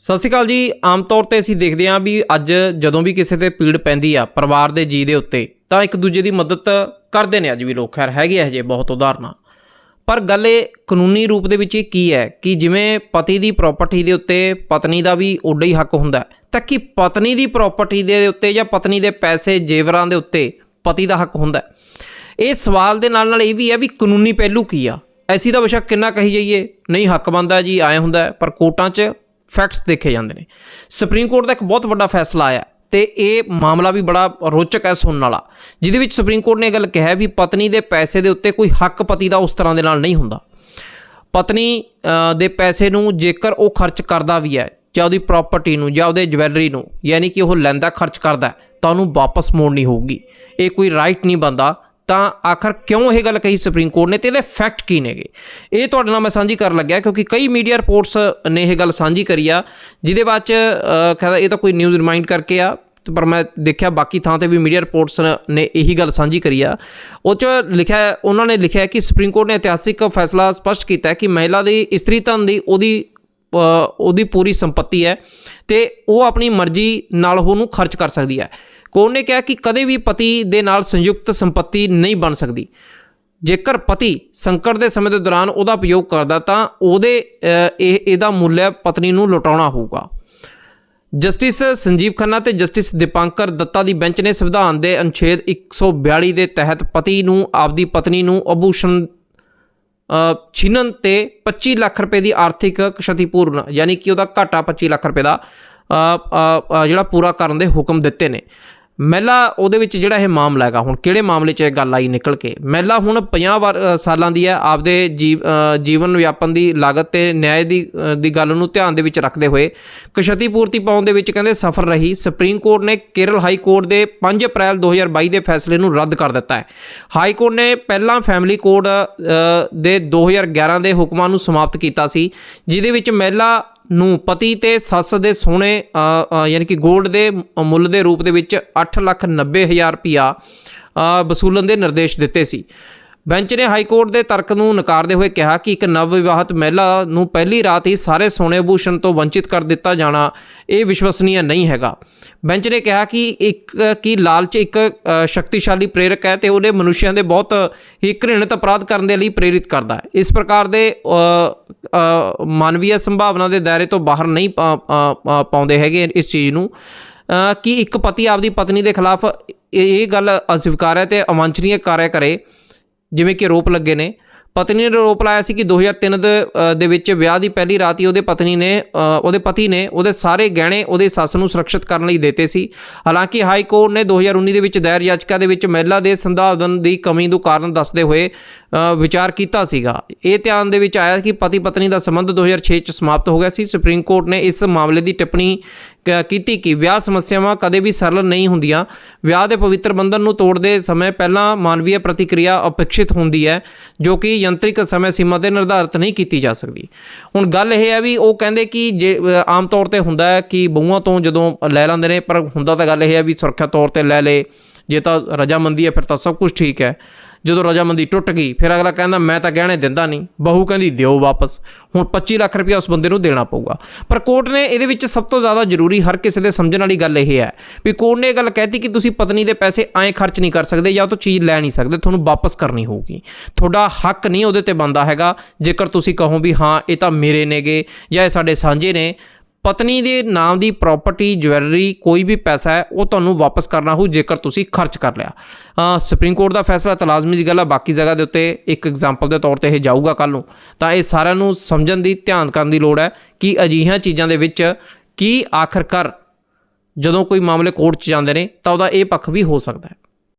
ਸਤਿ ਸ਼੍ਰੀ ਅਕਾਲ ਜੀ। ਆਮ ਤੌਰ ਤੇ ਅਸੀਂ ਦੇਖਦੇ ਹਾਂ ਵੀ ਅੱਜ ਜਦੋਂ ਵੀ ਕਿਸੇ ਤੇ ਪੀੜ ਪੈਂਦੀ ਆ ਪਰਿਵਾਰ ਦੇ ਜੀ ਦੇ ਉੱਤੇ, ਤਾਂ ਇੱਕ ਦੂਜੇ ਦੀ ਮਦਦ ਕਰਦੇ ਨੇ ਅੱਜ ਵੀ ਲੋਕ। ਖੈਰ, ਹੈਗੇ ਆ ਹਜੇ ਬਹੁਤ ਉਦਾਹਰਨਾਂ। ਪਰ ਗੱਲ ਇਹ ਕਾਨੂੰਨੀ ਰੂਪ ਦੇ ਵਿੱਚ ਇਹ ਕੀ ਹੈ ਕਿ ਜਿਵੇਂ ਪਤੀ ਦੀ ਪ੍ਰਾਪਰਟੀ ਦੇ ਉੱਤੇ ਪਤਨੀ ਦਾ ਵੀ ਓਡਾ ਹੀ ਹੱਕ ਹੁੰਦਾ ਤਾਂ ਕਿ ਪਤਨੀ ਦੀ ਪ੍ਰਾਪਰਟੀ ਦੇ ਉੱਤੇ ਜਾਂ ਪਤਨੀ ਦੇ ਪੈਸੇ ਜੇਵਰਾਂ ਦੇ ਉੱਤੇ ਪਤੀ ਦਾ ਹੱਕ ਹੁੰਦਾ ਇਹ ਸਵਾਲ ਦੇ ਨਾਲ ਨਾਲ ਇਹ ਵੀ ਹੈ ਵੀ ਕਾਨੂੰਨੀ ਪਹਿਲੂ ਕੀ ਆ? ਐਸੀ ਦਾ ਬੇਸ਼ੱਕ ਕਿੰਨਾ ਕਹੀ ਜਾਈਏ? ਨਹੀਂ, ਹੱਕ ਬੰਦਾ ਜੀ, ਆਏ ਹੁੰਦਾ ਪਰ ਕੋਰਟਾਂ 'ਚ ਫੈਕਟਸ ਦੇਖੇ ਜਾਂਦੇ ਨੇ। ਸੁਪਰੀਮ ਕੋਰਟ ਦਾ ਇੱਕ ਬਹੁਤ ਵੱਡਾ ਫੈਸਲਾ ਆਇਆ ਤੇ ਇਹ ਮਾਮਲਾ ਵੀ ਬੜਾ ਰੋਚਕ ਹੈ ਸੁਣਨ ਵਾਲਾ, ਜਿਹਦੇ ਵਿੱਚ ਸੁਪਰੀਮ ਕੋਰਟ ਨੇ ਇਹ ਗੱਲ ਕਿਹਾ ਵੀ ਪਤਨੀ ਦੇ ਪੈਸੇ ਦੇ ਉੱਤੇ ਕੋਈ ਹੱਕ ਪਤੀ ਦਾ ਉਸ ਤਰ੍ਹਾਂ ਦੇ ਨਾਲ ਨਹੀਂ ਹੁੰਦਾ। ਪਤਨੀ ਦੇ ਪੈਸੇ ਨੂੰ ਜੇਕਰ ਉਹ ਖਰਚ ਕਰਦਾ ਵੀ ਹੈ, ਜਾਂ ਉਹਦੀ ਪ੍ਰਾਪਰਟੀ ਨੂੰ, ਜਾਂ ਉਹਦੇ ਜਵੈਲਰੀ ਨੂੰ, ਯਾਨੀ ਕਿ ਉਹ ਲੈਂਦਾ ਖਰਚ ਕਰਦਾ ਤਾਂ ਉਹਨੂੰ ਵਾਪਸ ਮੋੜਨੀ ਹੋਊਗੀ। ਇਹ ਕੋਈ ਰਾਈਟ ਨਹੀਂ ਬੰਦਾ ਤਾਂ ਆਖਰ ਕਿਉਂ ਇਹ ਗੱਲ ਕਹੀ ਸੁਪਰੀਮ ਕੋਰਟ ਨੇ ਤੇ ਇਹਦੇ ਫੈਕਟ ਕੀ ਨੇਗੇ? ਇਹ ਤੁਹਾਡੇ ਨਾਲ ਮੈਂ ਸਾਂਝੀ ਕਰਨ ਲੱਗਿਆ ਕਿਉਂਕਿ ਕਈ ਮੀਡੀਆ ਰਿਪੋਰਟਸ ਨੇ ਇਹ ਗੱਲ ਸਾਂਝੀ ਕਰੀ ਆ ਜਿਹਦੇ ਬਾਅਦ ਚ ਅ, ਕਹਿੰਦਾ ਇਹ ਤਾਂ ਕੋਈ ਨਿਊਜ਼ ਰਿਮਾਈਂਡ ਕਰਕੇ ਆ ਪਰ ਮੈਂ ਦੇਖਿਆ ਬਾਕੀ ਥਾਂ ਤੇ ਵੀ ਮੀਡੀਆ ਰਿਪੋਰਟਸ ਨੇ ਇਹੀ ਗੱਲ ਸਾਂਝੀ ਕਰੀ ਆ। ਉਹ ਚ ਲਿਖਿਆ ਉਹਨਾਂ ਨੇ ਲਿਖਿਆ ਕਿ ਸੁਪਰੀਮ ਕੋਰਟ ਨੇ ਇਤਿਹਾਸਿਕ ਫੈਸਲਾ ਸਪਸ਼ਟ ਕੀਤਾ ਕਿ ਮਹਿਲਾ ਦੀ ਇਸਤਰੀ ਧਨ ਦੀ ਉਹਦੀ ਉਹਦੀ ਪੂਰੀ ਸੰਪਤੀ ਹੈ ਤੇ ਉਹ ਆਪਣੀ ਮਰਜ਼ੀ ਨਾਲ ਉਹਨੂੰ ਖਰਚ ਕਰ ਸਕਦੀ ਹੈ। ਕੋਰਟ ਨੇ ਕਿਹਾ ਕਿ ਕਦੇ ਵੀ ਪਤੀ ਦੇ ਨਾਲ ਸੰਯੁਕਤ ਸੰਪਤੀ ਨਹੀਂ ਬਣ ਸਕਦੀ। ਜੇਕਰ ਪਤੀ ਸੰਕਟ ਦੇ ਸਮੇਂ ਦੇ ਦੌਰਾਨ ਉਹਦਾ ਉਪਯੋਗ ਕਰਦਾ ਤਾਂ ਉਹਦੇ ਇਹ, ਇਹਦਾ ਮੁੱਲ ਪਤਨੀ ਨੂੰ ਲੁਟਾਉਣਾ ਹੋਊਗਾ। ਜਸਟਿਸ ਸੰਜੀਵ ਖੰਨਾ ਤੇ ਜਸਟਿਸ ਦੀਪਾਂਕਰ ਦੱਤਾ ਦੀ ਬੈਂਚ ਨੇ ਸੰਵਿਧਾਨ ਦੇ ਅਨੁਛੇਦ 142 ਦੇ ਤਹਿਤ ਪਤੀ ਨੂੰ, ਆਪਦੀ ਪਤਨੀ ਨੂੰ ਅਭੂਸ਼ਣ ਛਿਨਨ ਤੇ 25 ਲੱਖ ਰੁਪਏ ਦੀ ਆਰਥਿਕ ਖਸ਼ਤੀਪੂਰਨ ਯਾਨੀ ਕਿ ਉਹਦਾ ਘਾਟਾ 25 ਲੱਖ ਰੁਪਏ ਦਾ ਜਿਹੜਾ ਪੂਰਾ ਕਰਨ ਦੇ ਹੁਕਮ ਦਿੱਤੇ ਨੇ। ਮਹਿਲਾ ਉਹਦੇ ਵਿੱਚ ਜਿਹੜਾ ਇਹ ਮਾਮਲਾ ਹੈਗਾ ਹੁਣ ਕਿਹੜੇ ਮਾਮਲੇ 'ਚ ਇਹ ਗੱਲ ਆਈ ਨਿਕਲ ਕੇ? ਮਹਿਲਾ ਹੁਣ 50 ਵਾਰ ਸਾਲਾਂ ਦੀ ਹੈ ਆਪਦੇ ਜੀਵ- ਜੀਵਨ ਵਿਆਪਨ ਦੀ ਲਾਗਤ ਤੇ ਨਿਆਂ ਦੀ ਦੀ ਗੱਲ ਨੂੰ ਧਿਆਨ ਦੇ ਵਿੱਚ ਰੱਖਦੇ ਹੋਏ ਕਸ਼ਤੀ ਪੂਰਤੀ ਪਾਉਣ ਦੇ ਵਿੱਚ ਕਹਿੰਦੇ ਸਫਲ ਰਹੀ। ਸੁਪਰੀਮ ਕੋਰਟ ਨੇ ਕੇਰਲ ਹਾਈ ਕੋਰਟ ਦੇ 5 ਅਪ੍ਰੈਲ 2022 ਦੇ ਫੈਸਲੇ ਨੂੰ ਰੱਦ ਕਰ ਦਿੱਤਾ ਹੈ। ਹਾਈ ਕੋਰਟ ਨੇ ਪਹਿਲਾਂ ਫੈਮਿਲੀ ਕੋਡ ਅ, ਦੇ 2011 ਦੇ ਹੁਕਮਾਂ ਨੂੰ ਸਮਾਪਤ ਕੀਤਾ ਸੀ ਜਿਹਦੇ ਵਿੱਚ ਮਹਿਲਾ ਨੂੰ ਪਤੀ ਤੇ ਸੱਸ ਦੇ ਸੋਨੇ ਯਾਨੀ ਕਿ 골ਡ ਦੇ ਮੁੱਲ ਦੇ ਰੂਪ ਦੇ ਵਿੱਚ 890000 ਹਜ਼ਾਰ ਅ, ਵਸੂਲਣ ਦੇ ਨਿਰਦੇਸ਼ ਦਿੱਤੇ ਸੀ। ਬੈਂਚ ਨੇ ਹਾਈ ਕੋਰਟ ਦੇ ਤਰਕ ਨੂੰ ਨਕਾਰਦੇ ਹੋਏ ਕਿਹਾ ਕਿ ਇੱਕ ਨਵ ਵਿਵਾਹਤ ਮਹਿਲਾ ਨੂੰ ਪਹਿਲੀ ਰਾਤ ਹੀ ਸਾਰੇ ਸੋਨੇ ਆਭੂਸ਼ਣ ਤੋਂ ਵੰਚਿਤ ਕਰ ਦਿੱਤਾ ਜਾਣਾ ਇਹ ਵਿਸ਼ਵਸਨੀय ਨਹੀਂ ਹੈਗਾ। ਬੈਂਚ ਨੇ ਕਿਹਾ ਕਿ ਇੱਕ, ਕਿ ਲਾਲਚ ਇੱਕ ਸ਼ਕਤੀਸ਼ਾਲੀ ਪ੍ਰੇਰਕ ਹੈ ਤੇ ਉਹਨੇ ਮਨੁੱਖਿਆਂ ਦੇ ਬਹੁਤ ਹੀ ਘ੍ਰਿਣਤ ਅਪਰਾਧ ਕਰਨ ਦੇ ਲਈ ਪ੍ਰੇਰਿਤ ਕਰਦਾ ਇਸ ਪ੍ਰਕਾਰ ਦੇ ਮਾਨਵੀय ਸੰਭਾਵਨਾ ਦੇ ਦਾਇਰੇ ਤੋਂ ਬਾਹਰ ਨਹੀਂ ਪਾਉਂਦੇ ਹੈਗੇ ਇਸ ਚੀਜ਼ ਨੂੰ। ਕਿ ਇੱਕ ਪਤੀ ਆਪਦੀ ਪਤਨੀ ਦੇ ਖਿਲਾਫ ਇਹ ਗੱਲ ਅਸਵੀਕਾਰ ਹੈ ਤੇ ਅਵਾਂਛਨੀय ਕਾਰਜ ਕਰੇ। ਜਿਵੇਂ ਕਿ ਆਰੋਪ ਲੱਗੇ ਨੇ। ਪਤਨੀ ਨੇ ਆਰੋਪ ਲਾਇਆ ਸੀ ਕਿ 2003 ਦੇ ਅ, ਦੇ ਵਿੱਚ ਵਿਆਹ ਦੀ ਪਹਿਲੀ ਰਾਤ ਹੀ ਉਹਦੇ ਪਤਨੀ ਨੇ ਉਹਦੇ ਪਤੀ ਨੇ ਉਹਦੇ ਸਾਰੇ ਗਹਿਣੇ ਉਹਦੇ ਸੱਸ ਨੂੰ ਸੁਰੱਖਿਅਤ ਕਰਨ ਲਈ ਦਿੱਤੇ ਸੀ। ਹਾਲਾਂਕਿ ਹਾਈ ਕੋਰਟ ਨੇ 2019 ਦੇ ਵਿੱਚ ਦਾਇਰ ਯਾਚਕਾ ਦੇ ਵਿੱਚ ਮਹਿਲਾ ਦੇ ਸੰਧਾਦਨ ਦੀ ਕਮੀ ਨੂੰ ਕਾਰਨ ਦੱਸਦੇ ਹੋਏ ਵਿਚਾਰ ਕੀਤਾ ਸੀਗਾ। ਇਹ ਧਿਆਨ ਦੇ ਵਿੱਚ ਆਇਆ ਕਿ ਪਤੀ ਪਤਨੀ ਦਾ ਸੰਬੰਧ 2006 ਚ ਸਮਾਪਤ ਹੋ ਗਿਆ ਸੀ। ਸੁਪਰੀਮ ਕੋਰਟ ਨੇ ਇਸ ਮਾਮਲੇ ਦੀ ਟਿੱਪਣੀ ਕੀਤੀ ਕਿ ਵਿਆਹ ਸਮੱਸਿਆਵਾਂ ਕਦੇ ਵੀ ਸਰਲ ਨਹੀਂ ਹੁੰਦੀਆਂ। ਵਿਆਹ ਦੇ ਪਵਿੱਤਰ ਬੰਧਨ ਨੂੰ ਤੋੜਦੇ ਸਮੇਂ ਪਹਿਲਾਂ ਮਾਨਵੀय ਪ੍ਰਤੀਕਿਰਿਆ ਅਪੇਖਿਤ ਹੁੰਦੀ ਹੈ, ਜੋ ਕਿ ਯੰਤਰਿਕ ਸਮੇਂ ਸੀਮਾ ਤੇ ਨਿਰਧਾਰਿਤ ਨਹੀਂ ਕੀਤੀ ਜਾ ਸਕਦੀ। ਹੁਣ ਗੱਲ ਇਹ ਹੈ ਵੀ ਉਹ ਕਹਿੰਦੇ ਕਿ ਜੇ ਆਮ ਤੌਰ ਤੇ ਹੁੰਦਾ ਹੈ ਕਿ ਬਹੂਆਂ ਤੋਂ ਜਦੋਂ ਲੈ ਲੈਂਦੇ ਨੇ, ਪਰ ਹੁੰਦਾ ਤਾਂ ਗੱਲ ਇਹ ਹੈ ਵੀ ਸੁਰੱਖਿਆ ਤੌਰ ਤੇ ਲੈ ਲੇ, ਜੇ ਤਾਂ ਰਜਾਮੰਦੀ ਹੈ, ਫਿਰ ਤਾਂ ਸਭ ਕੁਝ ਠੀਕ ਹੈ। ਜਦੋਂ ਰਜਾਮੰਦੀ ਟੁੱਟ ਗਈ, ਫਿਰ ਅਗਲਾ ਕਹਿੰਦਾ, ਮੈਂ ਤਾਂ ਗਹਿਣੇ ਦਿੰਦਾ ਨਹੀਂ। ਬਹੂ ਕਹਿੰਦੀ, ਦਿਓ ਵਾਪਸ। ਹੁਣ 25 ਲੱਖ ਰੁਪਇਆ ਉਸ ਬੰਦੇ ਨੂੰ ਦੇਣਾ ਪਊਗਾ। ਪਰ ਕੋਰਟ ਨੇ ਇਹਦੇ ਵਿੱਚ ਸਭ ਤੋਂ ਜ਼ਿਆਦਾ ਜ਼ਰੂਰੀ ਹਰ ਕਿਸੇ ਦੇ ਸਮਝਣ ਵਾਲੀ ਗੱਲ ਇਹ ਹੈ ਵੀ ਕੋਰਟ ਨੇ ਇਹ ਗੱਲ ਕਹਿਤੀ ਕਿ ਤੁਸੀਂ ਪਤਨੀ ਦੇ ਪੈਸੇ ਐਂ ਖਰਚ ਨਹੀਂ ਕਰ ਸਕਦੇ ਜਾਂ ਉਹ ਤੋਂ ਚੀਜ਼ ਲੈ ਨਹੀਂ ਸਕਦੇ, ਤੁਹਾਨੂੰ ਵਾਪਸ ਕਰਨੀ ਹੋਊਗੀ। ਤੁਹਾਡਾ ਹੱਕ ਨਹੀਂ ਉਹਦੇ ਤੇ ਬੰਦਾ ਹੈਗਾ। ਜੇਕਰ ਤੁਸੀਂ ਕਹੋ ਵੀ ਹਾਂ, ਇਹ ਤਾਂ ਮੇਰੇ ਨੇਗੇ ਜਾਂ ਇਹ ਸਾਡੇ ਸਾਂਝੇ ਨੇ ਪਤਨੀ ਦੇ ਨਾਮ ਦੀ ਪ੍ਰਾਪਰਟੀ ਜਵੈਲਰੀ ਕੋਈ ਵੀ ਪੈਸਾ ਹੈ, ਉਹ ਤੁਹਾਨੂੰ ਵਾਪਸ ਕਰਨਾ ਹੋਊ, ਜੇਕਰ ਤੁਸੀਂ ਖਰਚ ਕਰ ਲਿਆ। ਸੁਪਰੀਮ ਕੋਰਟ ਦਾ ਫੈਸਲਾ ਤਾਂ ਲਾਜ਼ਮੀ ਜੀ ਗੱਲ ਆ, ਬਾਕੀ ਜਗ੍ਹਾ ਦੇ ਉੱਤੇ ਇੱਕ ਐਗਜ਼ਾਮਪਲ ਦੇ ਤੌਰ ਤੇ ਇਹ ਜਾਊਗਾ ਕੱਲ ਨੂੰ। ਤਾਂ ਇਹ ਸਾਰਿਆਂ ਨੂੰ ਸਮਝਣ ਦੀ, ਧਿਆਨ ਕਰਨ ਦੀ ਲੋੜ ਹੈ ਕਿ ਅਜਿਹੀਆਂ ਚੀਜ਼ਾਂ ਦੇ ਵਿੱਚ ਕੀ ਆਖਰਕਾਰ ਜਦੋਂ ਕੋਈ ਮਾਮਲੇ ਕੋਰਟ 'ਚ ਜਾਂਦੇ ਨੇ, ਤਾਂ ਉਹਦਾ ਇਹ ਪੱਖ ਵੀ ਹੋ ਸਕਦਾ ਹੈ।